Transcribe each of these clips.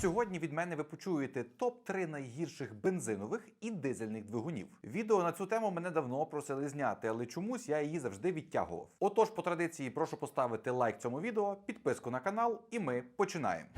Сьогодні від мене ви почуєте топ-3 найгірших бензинових і дизельних двигунів. Відео на цю тему мене давно просили зняти, але чомусь я її завжди відтягував. Отож, по традиції, прошу поставити лайк цьому відео, підписку на канал, і ми починаємо.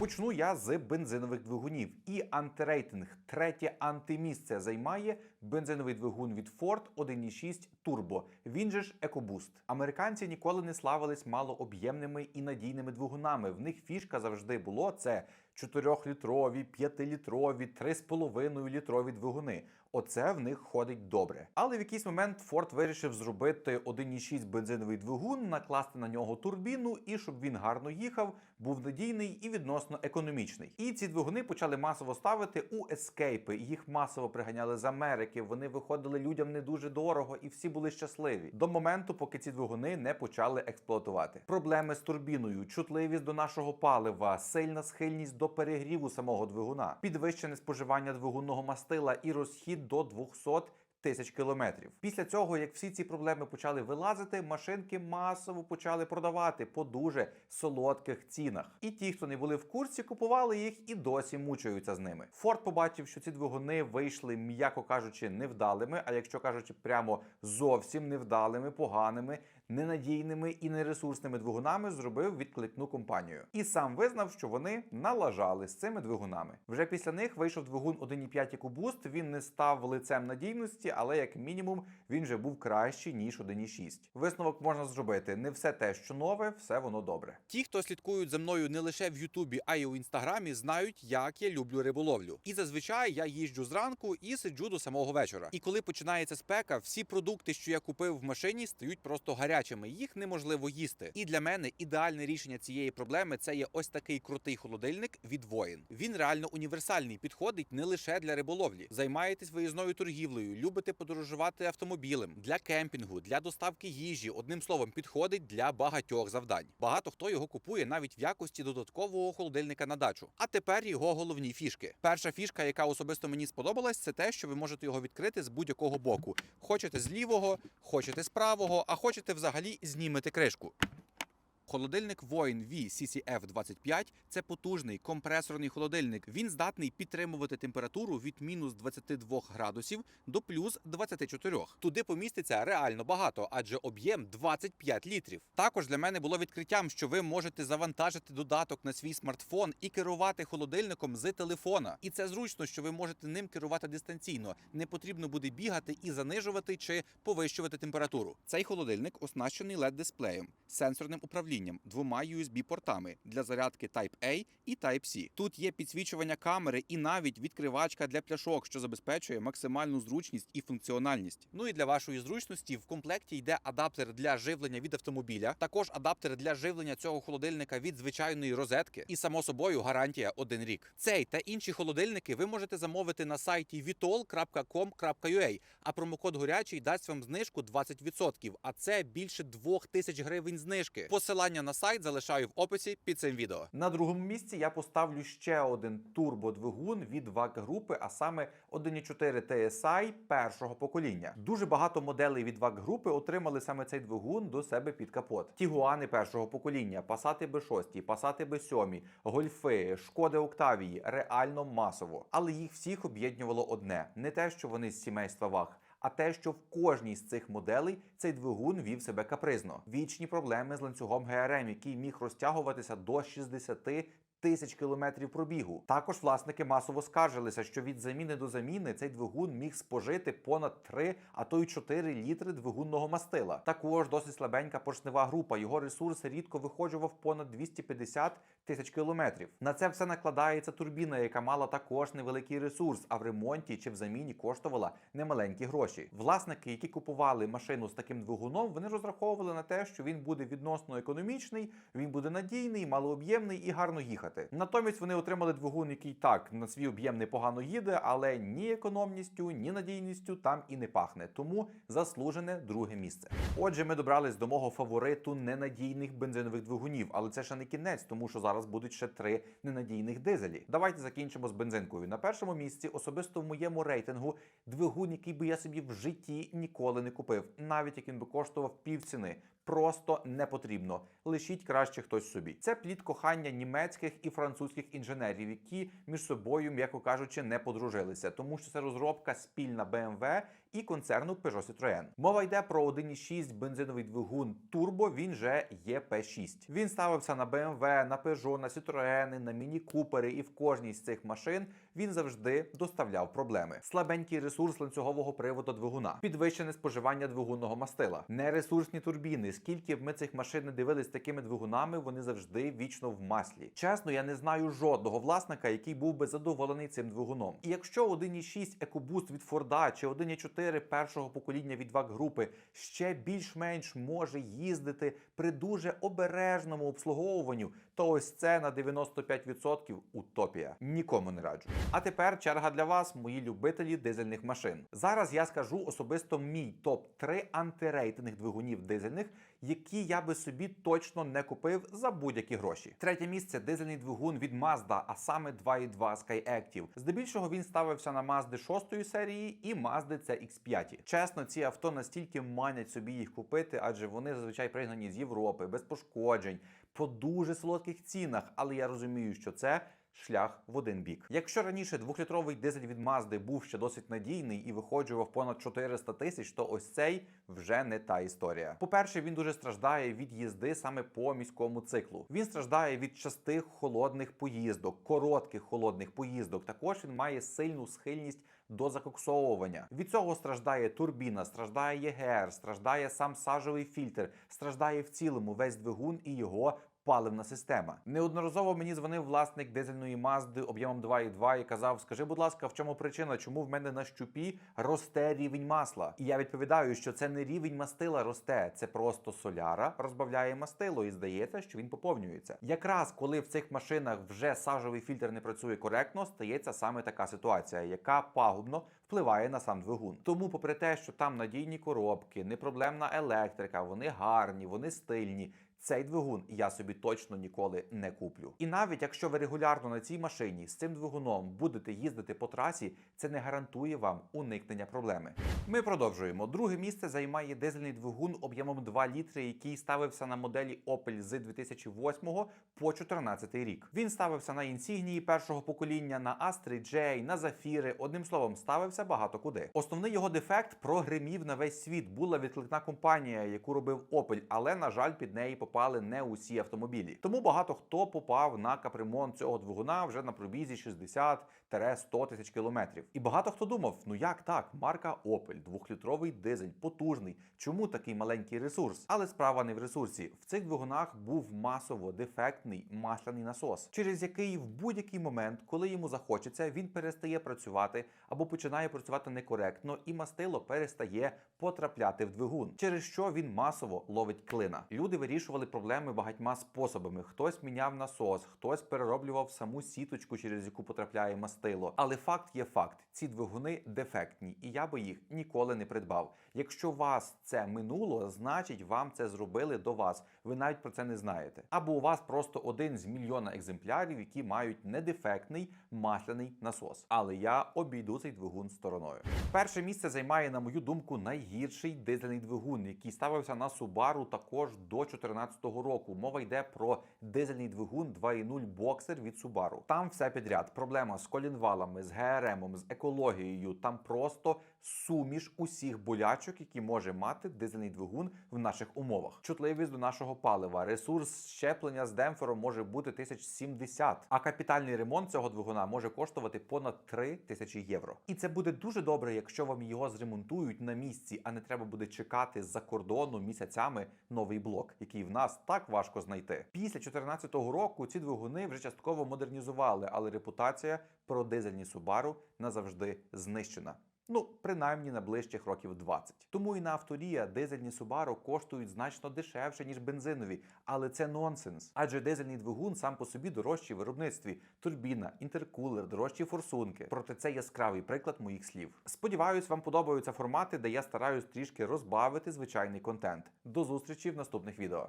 Почну я з бензинових двигунів. І антирейтинг, третє антимісце займає бензиновий двигун від Ford 1.6 Turbo, він же ж EcoBoost. Американці ніколи не славились малооб'ємними і надійними двигунами. В них фішка завжди було це 4-літрові, 5-літрові, 3,5-літрові двигуни. Оце в них ходить добре. Але в якийсь момент Ford вирішив зробити 1.6 бензиновий двигун, накласти на нього турбіну, і щоб він гарно їхав, був надійний і відносно економічний. І ці двигуни почали масово ставити у ескейпи. Їх масово приганяли з Америки. Вони виходили людям не дуже дорого, і всі були щасливі до моменту, поки ці двигуни не почали експлуатувати. Проблеми з турбіною, чутливість до нашого палива, сильна схильність до перегріву самого двигуна, підвищене споживання двигунного мастила і розхід до 200 тисяч кілометрів. Після цього, як всі ці проблеми почали вилазити, машинки масово почали продавати по дуже солодких цінах. І ті, хто не були в курсі, купували їх і досі мучаються з ними. Форд побачив, що ці двигуни вийшли, м'яко кажучи, невдалими. А якщо кажучи, прямо зовсім невдалими, поганими. Ненадійними і нересурсними двигунами зробив відкликну компанію і сам визнав, що вони налажали з цими двигунами. Вже після них вийшов двигун 1.5 EcoBoost, Він не став лицем надійності, але як мінімум він вже був кращий ніж 1.6. Висновок можна зробити: не все те, що нове, все воно добре. Ті, хто слідкують за мною не лише в Ютубі, а й у інстаграмі, знають, як я люблю риболовлю. І зазвичай я їжджу зранку і сиджу до самого вечора. І коли починається спека, всі продукти, що я купив в машині, стають просто гарячими. Їх неможливо їсти. І для мене ідеальне рішення цієї проблеми це є ось такий крутий холодильник від воїн. Він реально універсальний, підходить не лише для риболовлі. Займаєтесь виїзною торгівлею, любите подорожувати автомобілем для кемпінгу, для доставки їжі. Одним словом, підходить для багатьох завдань. Багато хто його купує навіть в якості додаткового холодильника на дачу. А тепер його головні фішки. Перша фішка, яка особисто мені сподобалась, це те, що ви можете його відкрити з будь-якого боку. Хочете з лівого, хочете з правого, а хочете взагалі знімете кришку. Холодильник Воїн V CCF 25 це потужний компресорний холодильник. Він здатний підтримувати температуру від мінус 22 градусів до плюс 24. Туди поміститься реально багато, адже об'єм 25 літрів. Також для мене було відкриттям, що ви можете завантажити додаток на свій смартфон і керувати холодильником з телефона. І це зручно, що ви можете ним керувати дистанційно. Не потрібно буде бігати і занижувати чи повищувати температуру. Цей холодильник оснащений led дисплеєм, сенсорним управлінням, двома USB-портами для зарядки Type-A і Type-C. Тут є підсвічування камери і навіть відкривачка для пляшок, що забезпечує максимальну зручність і функціональність. Ну і для вашої зручності в комплекті йде адаптер для живлення від автомобіля, також адаптер для живлення цього холодильника від звичайної розетки, і само собою гарантія один рік. Цей та інші холодильники ви можете замовити на сайті vitol.com.ua, а промокод горячий дасть вам знижку 20%, а це більше 2000 гривень знижки. Посилання на сайт залишаю в описі під цим відео. На другому місці я поставлю ще один турбодвигун від VAG групи, а саме 1.4 TSI першого покоління. Дуже багато моделей від VAG групи отримали саме цей двигун до себе під капот. Тігуани першого покоління, Passat B6, Passat B7, Гольфи, Шкоди Октавії реально масово. Але їх всіх об'єднувало одне: не те, що вони з сімейства VAG, а те, що в кожній з цих моделей цей двигун вів себе капризно. Вічні проблеми з ланцюгом ГРМ, який міг розтягуватися до 60 тисяч кілометрів пробігу. Також власники масово скаржилися, що від заміни до заміни цей двигун міг спожити понад 3, а то й 4 літри двигунного мастила. Також досить слабенька поршнева група. Його ресурс рідко виходжував понад 250 тисяч кілометрів. На це все накладається турбіна, яка мала також невеликий ресурс, а в ремонті чи в заміні коштувала немаленькі гроші. Власники, які купували машину з таким двигуном, вони розраховували на те, що він буде відносно економічний, він буде надійний, малооб'ємний і гарно їхати. Їхати. Натомість вони отримали двигун, який так на свій об'єм непогано їде, але ні економністю, ні надійністю там і не пахне. Тому заслужене друге місце. Отже, ми добрались до мого фавориту ненадійних бензинових двигунів, але це ще не кінець, тому що зараз будуть ще три ненадійних дизелі. Давайте закінчимо з бензинкою. На першому місці, особисто в моєму рейтингу, двигун, який би я собі в житті ніколи не купив, навіть як він би коштував півціни. Просто не потрібно. Лишіть краще хтось собі. Це плід кохання німецьких і французьких інженерів, які між собою, м'яко кажучи, не подружилися, тому що це розробка спільна BMW і концерну Peugeot Citroën. Мова йде про 1,6 бензиновий двигун Turbo, він же ЄП6. Він ставився на BMW, на Peugeot, на Citroën, на Міні Купери, і в кожній з цих машин він завжди доставляв проблеми. Слабенький ресурс ланцюгового приводу двигуна, підвищене споживання двигунного мастила, нересурсні турбіни. Скільки б ми цих машин не дивились такими двигунами, вони завжди вічно в маслі. Чесно, я не знаю жодного власника, який був би задоволений цим двигуном. І якщо 1,6 EcoBoost від Форда чи 1,4 першого покоління від вак групи ще більш-менш може їздити при дуже обережному обслуговуванню, то ось це на 95% утопія. Нікому не раджу. А тепер черга для вас, мої любителі дизельних машин. Зараз я скажу особисто мій топ 3 антирейтинг двигунів дизельних, які я би собі точно не купив за будь-які гроші. Третє місце дизельний двигун від Mazda, а саме 2.2 Skyactiv. Здебільшого він ставився на Mazda 6 серії і Mazda CX5. Чесно, ці авто настільки манять собі їх купити, адже вони зазвичай пригнані з Європи, без пошкоджень, по дуже солодких цінах. Але я розумію, що це. Шлях в один бік. Якщо раніше двохлітровий дизель від Mazda був ще досить надійний і виходжував понад 400 тисяч, то ось цей вже не та історія. По-перше, він дуже страждає від їзди саме по міському циклу. Він страждає від частих холодних поїздок, коротких холодних поїздок. Також він має сильну схильність до закоксовування. Від цього страждає турбіна, страждає ЄГР, страждає сам сажовий фільтр, страждає в цілому весь двигун і його паливна система. Неодноразово мені дзвонив власник дизельної Мазди об'ємом 2,2 і казав: Скажи, будь ласка, в чому причина, чому в мене на щупі росте рівень масла? І я відповідаю, що це не рівень мастила росте, це просто соляра розбавляє мастило, і здається, що він поповнюється. Якраз коли в цих машинах вже сажовий фільтр не працює коректно, стається саме така ситуація, яка пагубно впливає на сам двигун. Тому, попри те, що там надійні коробки, непроблемна електрика, вони гарні, вони стильні. Цей двигун я собі точно ніколи не куплю. І навіть якщо ви регулярно на цій машині з цим двигуном будете їздити по трасі, це не гарантує вам уникнення проблеми. Ми продовжуємо. Друге місце займає дизельний двигун об'ємом 2 літри, який ставився на моделі Opel з 2008 по 2014 рік. Він ставився на інсігнії першого покоління, на Astra J, на Зафіри. Одним словом, ставився багато куди. Основний його дефект прогримів на весь світ. Була відкликна компанія, яку робив Opel, але на жаль, під неї попали не усі автомобілі. Тому багато хто попав на капремонт цього двигуна вже на пробізі 60-100 тисяч кілометрів. І багато хто думав: ну як так, марка Opel, двохлітровий дизель, потужний. Чому такий маленький ресурс? Але справа не в ресурсі. В цих двигунах був масово дефектний масляний насос, через який в будь-який момент, коли йому захочеться, він перестає працювати або починає працювати некоректно, і мастило перестає потрапляти в двигун, через що він масово ловить клина. Люди вирішували проблеми багатьма способами. Хтось міняв насос, хтось перероблював саму сіточку, через яку потрапляє мастило. Але факт є факт: ці двигуни дефектні, і я би їх ніколи не придбав. Якщо вас це минуло, значить вам це зробили до вас. Ви навіть про це не знаєте. Або у вас просто один з мільйона екземплярів, які мають недефектний масляний насос. Але я обійду цей двигун стороною. Перше місце займає, на мою думку, найгірший дизельний двигун, який ставився на Subaru також до 2014 року. Мова йде про дизельний двигун 2.0 боксер від Subaru. Там все підряд. Проблема з колінвалами, з ГРМом, з екологією. Там просто суміш усіх болячок, які може мати дизельний двигун в наших умовах. Чутливість до нашого палива, ресурс щеплення з демпфером може бути 1070, а капітальний ремонт цього двигуна може коштувати понад 3 тисячі євро. І це буде дуже добре, якщо вам його зремонтують на місці, а не треба буде чекати з-за кордону місяцями новий блок, який в нас так важко знайти. Після 2014 року ці двигуни вже частково модернізували, але репутація про дизельні Subaru назавжди знищена. Ну, принаймні на ближчих років 20. Тому і на авторія дизельні Subaru коштують значно дешевше, ніж бензинові, але це нонсенс. Адже дизельний двигун сам по собі дорожчий в виробництві, турбіна, інтеркулер, дорожчі форсунки. Проте це яскравий приклад моїх слів. Сподіваюсь, вам подобаються формати, де я стараюсь трішки розбавити звичайний контент. До зустрічі в наступних відео.